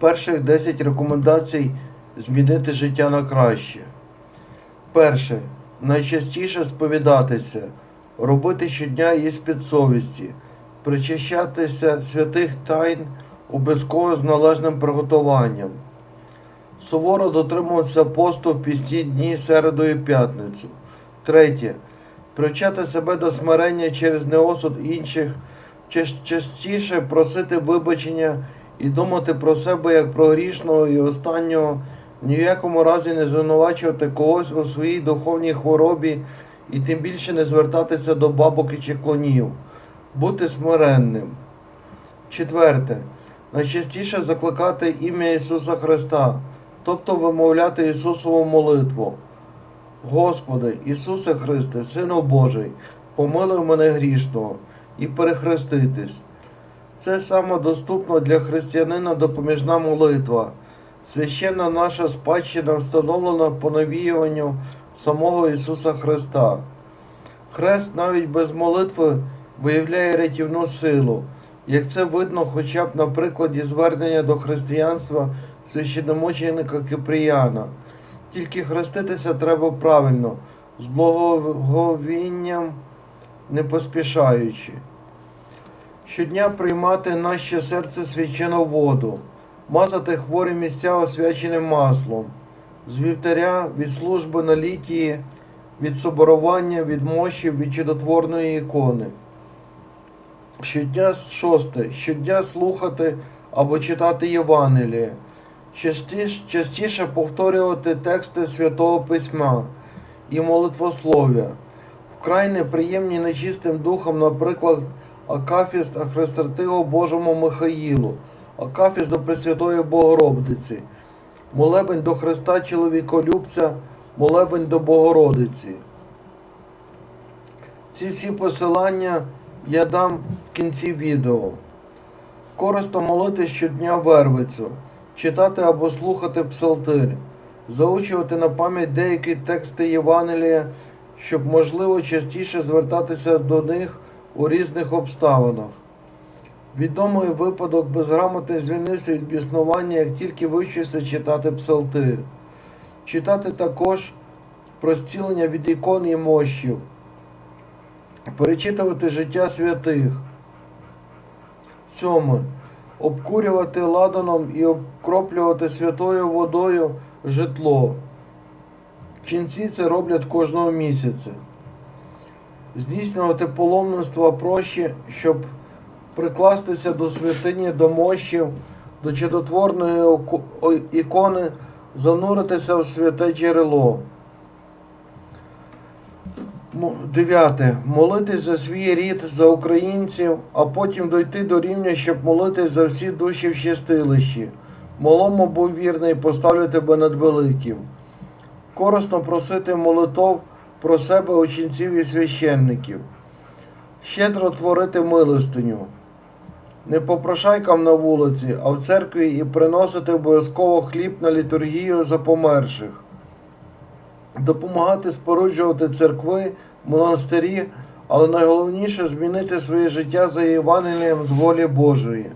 Перших 10 рекомендацій змінити життя на краще. Перше. Найчастіше сповідатися, робити щодня іспит совісті, причащатися святих тайн обов'язково з належним приготуванням. Суворо дотримуватися посту в пісті дні середу і п'ятницю. Третє. Привчати себе до смирення через неосуд інших, частіше просити вибачення і думати про себе як про грішного і останнього, ні в якому разі не звинувачувати когось у своїй духовній хворобі і тим більше не звертатися до бабок і чеклунів, бути смиренним. Четверте. Найчастіше закликати ім'я Ісуса Христа, тобто вимовляти Ісусову молитву. Господи, Ісусе Христе, Сину Божий, помилуй мене грішного і перехреститись. Це саме доступно для християнина допоміжна молитва. Священна наша спадщина встановлена по навіюванню самого Ісуса Христа. Хрест навіть без молитви виявляє рятівну силу, як це видно хоча б на прикладі звернення до християнства священномученика Кипріяна. Тільки хреститися треба правильно, з благоговінням, не поспішаючи. Щодня приймати наще серце свячену воду, мазати хворі місця освяченим маслом, з вівтаря від служби на літії, від соборування, від мощів, від чудотворної ікони. Щодня шосте, щодня слухати або читати Євангеліє, частіше, частіше повторювати тексти Святого Письма і молитвослов'я. Вкрай неприємні нечистим духом, наприклад, Акафіст Ахрестратиго Божому Михаїлу, Акафіст до Пресвятої Богородиці, молебень до Христа Чоловіколюбця, молебень до Богородиці. Ці всі посилання я дам в кінці відео. Корисно молити щодня вервицю, читати або слухати псалтир, заучувати на пам'ять деякі тексти Євангелія, щоб можливо частіше звертатися до них у різних обставинах. Відомий випадок безграмотний звільнився від біснування, як тільки вивчився читати псалтир. Читати також про зцілення від ікон і мощів, перечитувати життя святих. Сьоме. Обкурювати ладаном і обкроплювати святою водою житло. Ченці це роблять кожного місяця. Здійснювати паломництво проще, щоб прикластися до святині, до мощів, до чудотворної ікони, зануритися в святе джерело. Дев'яте. Молитись за свій рід, за українців, а потім дойти до рівня, щоб молитись за всі душі в щастилищі. Малому був вірний, поставлю тебе над великим. Корисно просити молитов про себе ученців і священників. Щедро творити милостиню. Не попрошайкам на вулиці, а в церкві і приносити обов'язково хліб на літургію за померших допомагати споруджувати церкви, монастирі, але найголовніше змінити своє життя за Євангелієм з волі Божої.